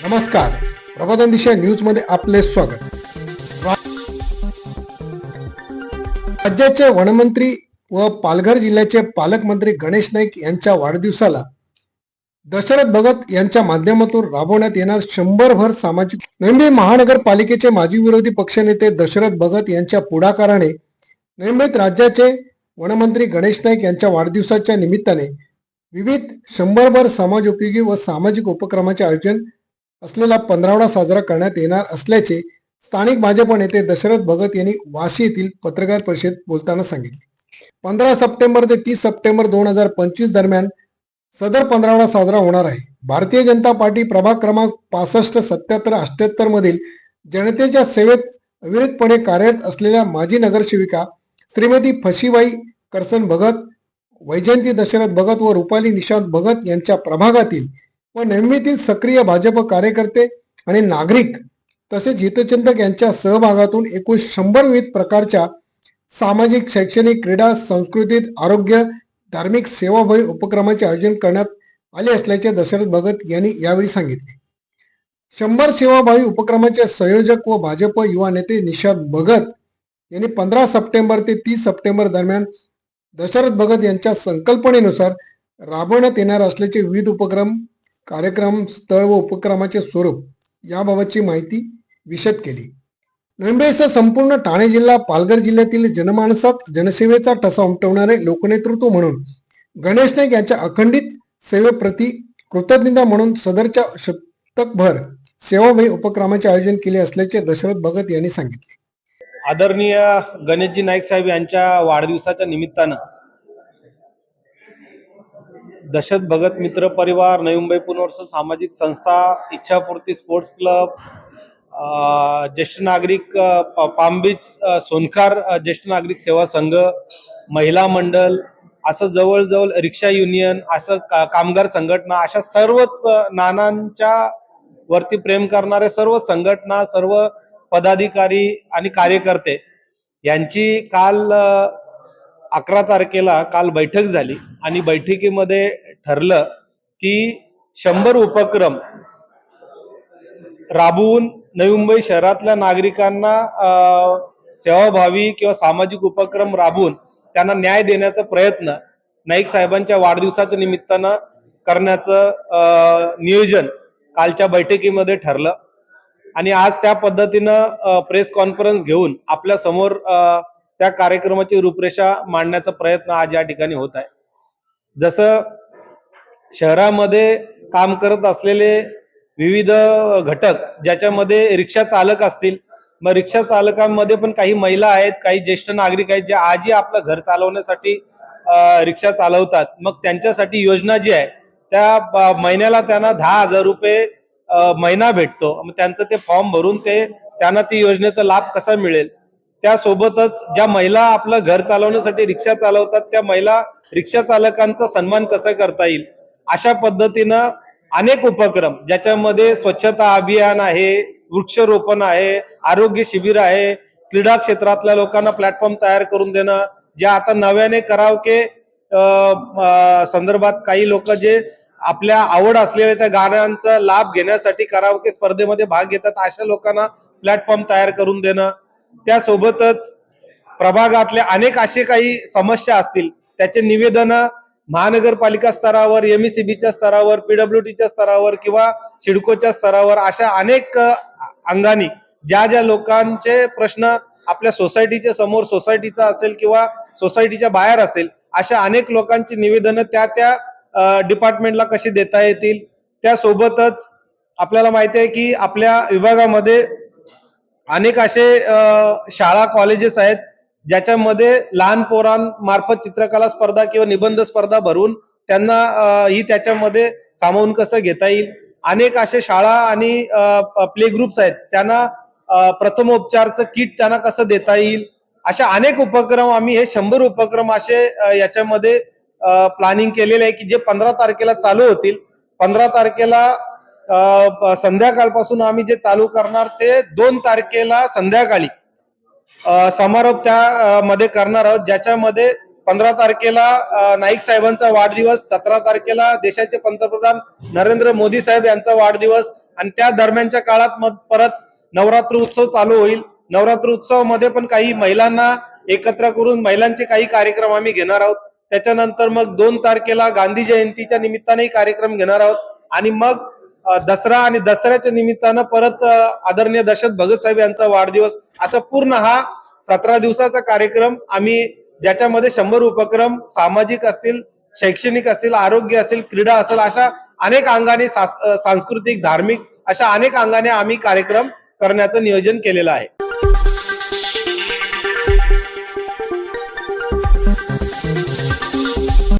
नमस्कार. प्रबोधन दिशा न्यूजमध्ये आपले स्वागत. राज्याचे वनमंत्री व पालघर जिल्ह्याचे पालकमंत्री गणेश नाईक यांच्या वाढदिवसाला दशरथ भगत यांच्या माध्यमातून राबवण्यात येणार शंभरभर सामाजिक मुंबई महानगरपालिकेचे माजी विरोधी पक्षनेते दशरथ भगत यांच्या पुढाकाराने मुंबईत राज्याचे वनमंत्री गणेश नाईक यांच्या वाढदिवसाच्या निमित्ताने विविध शंभरभर समाजोपयोगी व सामाजिक उपक्रमाचे आयोजन असलेला पंधरावडा साजरा करण्यात येणार असल्याचे स्थानिक भाजप नेते दशरथ भगत यांनी वाशी येथील पत्रकार परिषदेत बोलताना सांगितले. पंधरा सप्टेंबर ते तीस सप्टेंबर दोन हजार पंचवीस दरम्यान सदर पंधरावडा साजरा होणार आहे. भारतीय जनता पार्टी प्रभाग क्रमांक पासष्ट सत्याहत्तर अठ्याहत्तर मधील जनतेच्या सेवेत अविरतपणे कार्यरत असलेल्या माजी नगरसेविका श्रीमती फशीबाई करसन भगत वैजयंती दशरथ भगत व रुपाली निशांत भगत यांच्या प्रभागातील व नेहमीतील सक्रिय भाजप कार्यकर्ते आणि नागरिक तसेच हितचिंतक यांच्या सहभागातून एकूण शंभर विविध प्रकारच्या सामाजिक शैक्षणिक क्रीडा संस्कृतीत आरोग्य धार्मिक सेवाभावी उपक्रमाचे आयोजन करण्यात आले असल्याचे दशरथ भगत यांनी यावेळी सांगितले. शंभर सेवाभावी उपक्रमाचे संयोजक व भाजप युवा नेते निषाद भगत यांनी पंधरा सप्टेंबर ते तीस सप्टेंबर दरम्यान दशरथ भगत यांच्या संकल्पनेनुसार राबवण्यात येणार असल्याचे विविध उपक्रम कार्यक्रम स्थळ व उपक्रमाचे स्वरूप याबाबतची माहिती विशद केली. नोव्हेंबरसह संपूर्ण ठाणे जिल्हा पालघर जिल्ह्यातील जनमानसात जनसेवेचा ठसा उमटवणारे लोकनेतृत्व म्हणून गणेश नाईक यांच्या अखंडित सेवेप्रती कृतज्ञता म्हणून सदरच्या शतकभर सेवाभावी उपक्रमाचे आयोजन केले असल्याचे दशरथ भगत यांनी सांगितले. आदरणीय गणेशजी नाईक साहेब यांच्या वाढदिवसाच्या निमित्तानं दशरथ भगत मित्र परिवार नवी मुंबई पुनर्वसन सामाजिक संस्था इच्छापूर्ती स्पोर्ट्स क्लब ज्येष्ठ नागरिक पामबीच सोनकार सोनखार ज्येष्ठ नागरिक सेवा संघ महिला मंडळ असं जवळजवळ रिक्षा युनियन असं का- कामगार संघटना अशा सर्वच नानांच्या वरती प्रेम करणारे सर्व संघटना सर्व पदाधिकारी आणि कार्यकर्ते यांची काल अकरा तारखेला काल बैठक झाली आणि बैठकीमध्ये ठरलं की शंभर उपक्रम राबवून नवी मुंबई शहरातल्या नागरिकांना सेवाभावी किंवा सामाजिक उपक्रम राबवून त्यांना न्याय देण्याचा प्रयत्न नाईक साहेबांच्या वाढदिवसाच्या निमित्तानं करण्याचं नियोजन कालच्या बैठकीमध्ये ठरलं. आणि आज त्या पद्धतीनं प्रेस कॉन्फरन्स घेऊन आपल्यासमोर त्या कार्यक्रमाची रूपरेषा मांडण्याचा प्रयत्न आज या ठिकाणी होत आहे. जसं शहरामध्ये काम करत असलेले विविध घटक ज्याच्यामध्ये रिक्षा चालक असतील मग रिक्षा चालकांमध्ये पण काही महिला आहेत काही ज्येष्ठ नागरिक आहेत जे आजही आपलं घर चालवण्यासाठी रिक्षा चालवतात. मग त्यांच्यासाठी योजना जी आहे त्या महिन्याला त्यांना दहा हजार रुपये महिना भेटतो. मग त्यांचं ते फॉर्म भरून ते त्यांना ती योजनेचा लाभ कसा मिळेल? त्यासोबतच ज्या महिला आपलं घर चालवण्यासाठी रिक्षा चालवतात त्या महिला रिक्षा चालकांचा सन्मान कसा करता येईल? अशा पद्धतीनं अनेक उपक्रम ज्याच्यामध्ये स्वच्छता अभियान आहे वृक्षरोपण आहे आरोग्य शिबिर आहे क्रीडा क्षेत्रातल्या लोकांना प्लॅटफॉर्म तयार करून देणं जे आता नव्याने करावके संदर्भात काही लोक जे आपल्या आवड असलेल्या त्या गाण्यांचा लाभ घेण्यासाठी करावके स्पर्धेमध्ये भाग घेतात अशा लोकांना प्लॅटफॉर्म तयार करून देणं त्यासोबतच प्रभागातल्या अनेक असे काही समस्या असतील त्याचे निवेदन महानगरपालिका स्तरावर एमईसीबीच्या स्तरावर पीडब्ल्यूडीच्या स्तरावर किंवा सिडकोच्या स्तरावर अशा अनेक अंगानी ज्या ज्या लोकांचे प्रश्न आपल्या सोसायटीच्या समोर सोसायटीचा असेल किंवा सोसायटीच्या बाहेर असेल अशा अनेक लोकांची निवेदनं त्या त्या डिपार्टमेंटला कशी देता येतील? त्यासोबतच आपल्याला माहिती आहे की आपल्या विभागामध्ये अनेक असे शाळा कॉलेजेस आहेत ज्याच्यामध्ये लहान पोरांमार्फत चित्रकला स्पर्धा किंवा निबंध स्पर्धा भरून त्यांना ही त्याच्यामध्ये सामावून कसं घेता येईल? अनेक असे शाळा आणि प्ले ग्रुप्स आहेत. त्यांना प्रथमोपचारचं किट त्यांना कसं देता येईल? अशा अनेक उपक्रम आम्ही हे शंभर उपक्रम असे याच्यामध्ये प्लॅनिंग केलेले आहे की जे पंधरा तारखेला चालू होतील. पंधरा तारखेला संध्याकाळपासून आम्ही जे चालू करणार ते दोन तारखेला संध्याकाळी समारोप त्या मध्ये करणार आहोत. ज्याच्यामध्ये पंधरा तारखेला नाईक साहेबांचा वाढदिवस सतरा तारखेला देशाचे पंतप्रधान नरेंद्र मोदी साहेब यांचा वाढदिवस आणि त्या दरम्यानच्या काळात मग परत नवरात्र उत्सव चालू होईल. नवरात्र उत्सवामध्ये पण काही महिलांना एकत्र करून महिलांचे काही कार्यक्रम आम्ही घेणार आहोत. त्याच्यानंतर मग दोन तारखेला गांधी जयंतीच्या निमित्ताने कार्यक्रम घेणार आहोत. आणि मग दसरा आणि दसऱ्याच्या निमित्तानं परत आदरणीय दशरथ भगत साहेब यांचा वाढदिवस असा पूर्ण हा सतरा दिवसाचा कार्यक्रम आम्ही ज्याच्यामध्ये शंभर उपक्रम सामाजिक असतील शैक्षणिक असतील आरोग्य असेल क्रीडा असेल अशा अनेक अंगाने सास- सांस्कृतिक धार्मिक अशा अनेक अंगाने आम्ही कार्यक्रम करण्याचं नियोजन केलेलं आहे.